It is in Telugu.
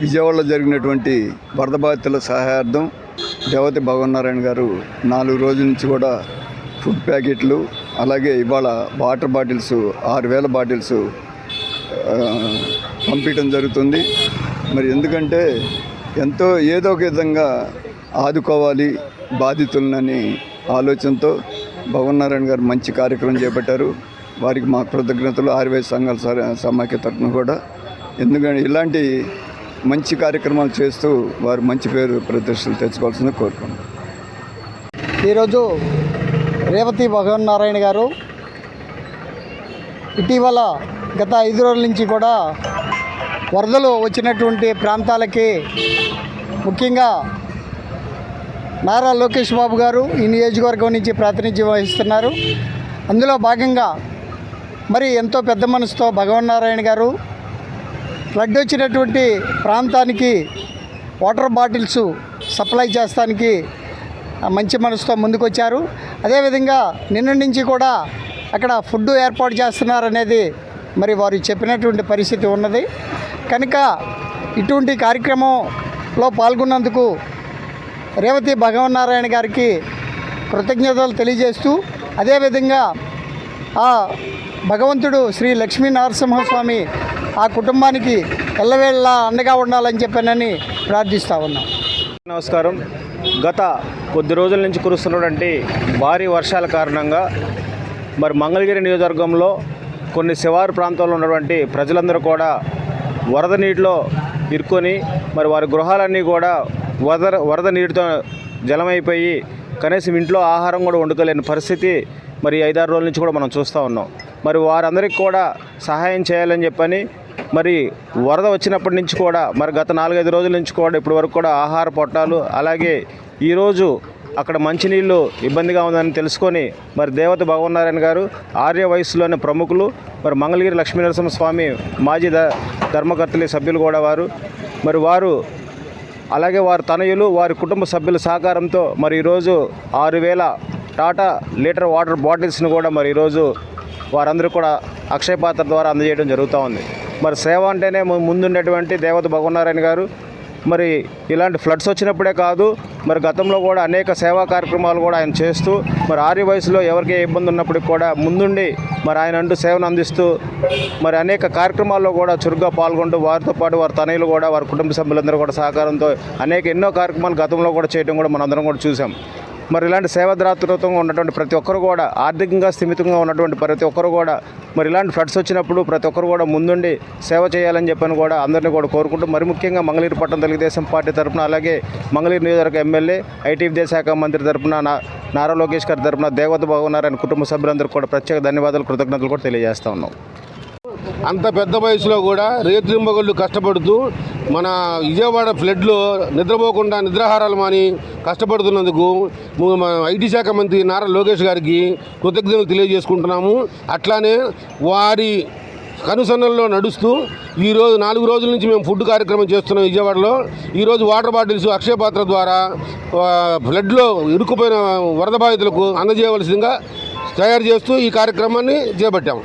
విజయవాడలో జరిగినటువంటి వరద బాధితుల సహాయార్థం దేవతి భగవన్నారాయణ గారు నాలుగు రోజుల నుంచి కూడా ఫుడ్ ప్యాకెట్లు అలాగే ఇవాళ వాటర్ బాటిల్స్ ఆరు వేల బాటిల్స్ పంపించడం జరుగుతుంది. మరి ఎందుకంటే ఎంతో ఏదో ఒక విధంగా ఆదుకోవాలి బాధితులనని ఆలోచనతో భగవన్నారాయణ గారు మంచి కార్యక్రమం చేపట్టారు. వారికి మా కృతజ్ఞతలు ఆర్వై సంఘాల సమాఖ్య తరఫున కూడా. ఎందుకంటే ఇలాంటి మంచి కార్యక్రమాలు చేస్తూ వారు మంచి పేరు ప్రతిష్టలు తెచ్చుకోవాల్సింది కోరుకుంటున్నాను ఈరోజు రేవతి భగవన్ నారాయణ గారు ఇటీవల గత ఐదు రోజుల నుంచి కూడా వరదలు వచ్చినటువంటి ప్రాంతాలకి ముఖ్యంగా నారా లోకేష్ బాబు గారు ఈ నియోజకవర్గం నుంచి ప్రాతినిధ్యం వహిస్తున్నారు. అందులో భాగంగా మరి ఎంతో పెద్ద మనసుతో భగవన్ నారాయణ గారు ఫ్లడ్ వచ్చినటువంటి ప్రాంతానికి వాటర్ బాటిల్స్ సప్లై చేస్తానికి మంచి మనసుతో ముందుకొచ్చారు. అదేవిధంగా నిన్న నుంచి కూడా అక్కడ ఫుడ్ ఏర్పాటు చేస్తున్నారనేది మరి వారు చెప్పినటువంటి పరిస్థితి ఉన్నది. కనుక ఇటువంటి కార్యక్రమంలో పాల్గొన్నందుకు రేవతి భగవన్నారాయణ గారికి కృతజ్ఞతలు తెలియజేస్తూ అదేవిధంగా ఆ భగవంతుడు శ్రీ లక్ష్మీ నరసింహస్వామి ఆ కుటుంబానికి ఎల్లవేళ్ళ అండగా ఉండాలని చెప్పానని ప్రార్థిస్తా ఉన్నాం. నమస్కారం. గత కొద్ది రోజుల నుంచి కురుస్తున్నటువంటి భారీ వర్షాల కారణంగా మరి మంగళగిరి నియోజకవర్గంలో కొన్ని శివారు ప్రాంతాల్లో ఉన్నటువంటి ప్రజలందరూ కూడా వరద నీటిలో ఇరుక్కొని మరి వారి గృహాలన్నీ కూడా వరద వరద నీటితో జలమైపోయి కనీసం ఇంట్లో ఆహారం కూడా వండుకోలేని పరిస్థితి మరి ఐదారు రోజుల నుంచి కూడా మనం చూస్తూ ఉన్నాం. మరి వారందరికీ కూడా సహాయం చేయాలని చెప్పని మరి వరద వచ్చినప్పటి నుంచి కూడా మరి గత నాలుగైదు రోజుల నుంచి కూడా ఇప్పటి వరకు కూడా ఆహార పొట్టాలు అలాగే ఈరోజు అక్కడ మంచినీళ్ళు ఇబ్బందిగా ఉందని తెలుసుకొని మరి దేవత భగవన్నారాయణ గారు ఆర్య వయసులోని ప్రముఖులు మరి మంగళగిరి లక్ష్మీనరసింహ స్వామి మాజీ ద ధర్మకర్తలి సభ్యులు కూడా వారు. మరి వారు అలాగే వారి తనయులు వారి కుటుంబ సభ్యుల సహకారంతో మరి ఈరోజు ఆరు వేల టాటా లీటర్ వాటర్ బాటిల్స్ని కూడా మరి ఈరోజు వారందరూ కూడా అక్షయ పాత్ర ద్వారా అందజేయడం జరుగుతూ ఉంది. మరి సేవ అంటేనే ముందుండేటువంటి దేవత భగవన్నారాయణ గారు మరి ఇలాంటి ఫ్లడ్స్ వచ్చినప్పుడే కాదు మరి గతంలో కూడా అనేక సేవా కార్యక్రమాలు కూడా ఆయన చేస్తూ మరి ఆర్య వయసులో ఎవరికి ఇబ్బంది ఉన్నప్పటికి కూడా ముందుండి మరి ఆయన అంటూ సేవను అందిస్తూ మరి అనేక కార్యక్రమాల్లో కూడా చురుగ్గా పాల్గొంటూ వారితో పాటు వారి తనయులు కూడా వారి కుటుంబ సభ్యులందరూ కూడా సహకారంతో అనేక ఎన్నో కార్యక్రమాలు గతంలో కూడా చేయడం కూడా మనందరం కూడా చూసాం మరి ఇలాంటి సేవాద్రాతృతంగా ఉన్నటువంటి ప్రతి ఒక్కరు కూడా ఆర్థికంగా స్థిమితంగా ఉన్నటువంటి ప్రతి ఒక్కరు కూడా మరి ఇలాంటి ఫ్లడ్స్ వచ్చినప్పుడు ప్రతి ఒక్కరు కూడా ముందుండి సేవ చేయాలని చెప్పని కూడా అందరినీ కూడా కోరుకుంటూ మరి ముఖ్యంగా మంగళగిరి పట్టణం తెలుగుదేశం పార్టీ తరఫున అలాగే మంగళగిరి నియోజకవర్గ ఎమ్మెల్యే ఐటీ విద్యాశాఖ మంత్రి తరఫున నారా లోకేష్ గారి తరఫున దేవత బాగున్నారని కుటుంబ సభ్యులందరూ కూడా ప్రత్యేక ధన్యవాదాలు కృతజ్ఞతలు కూడా తెలియజేస్తా ఉన్నాం. అంత పెద్ద వయసులో కూడా రేత్రింబగళ్ళు కష్టపడుతూ మన విజయవాడ ఫ్లడ్లో నిద్రపోకుండా నిద్రాహారాలు మాని కష్టపడుతున్నందుకు ఐటీ శాఖ మంత్రి నారా లోకేష్ గారికి కృతజ్ఞతలు తెలియజేసుకుంటున్నాము. అట్లానే వారి కనుసన్నల్లో నడుస్తూ ఈరోజు నాలుగు రోజుల నుంచి మేము ఫుడ్ కార్యక్రమం చేస్తున్నాం విజయవాడలో. ఈరోజు వాటర్ బాటిల్స్ అక్షయ పాత్ర ద్వారా ఫ్లడ్లో ఇరుక్కుపోయిన వరద బాధితులకు అందజేయవలసిందిగా తయారు చేస్తూ ఈ కార్యక్రమాన్ని చేపట్టాము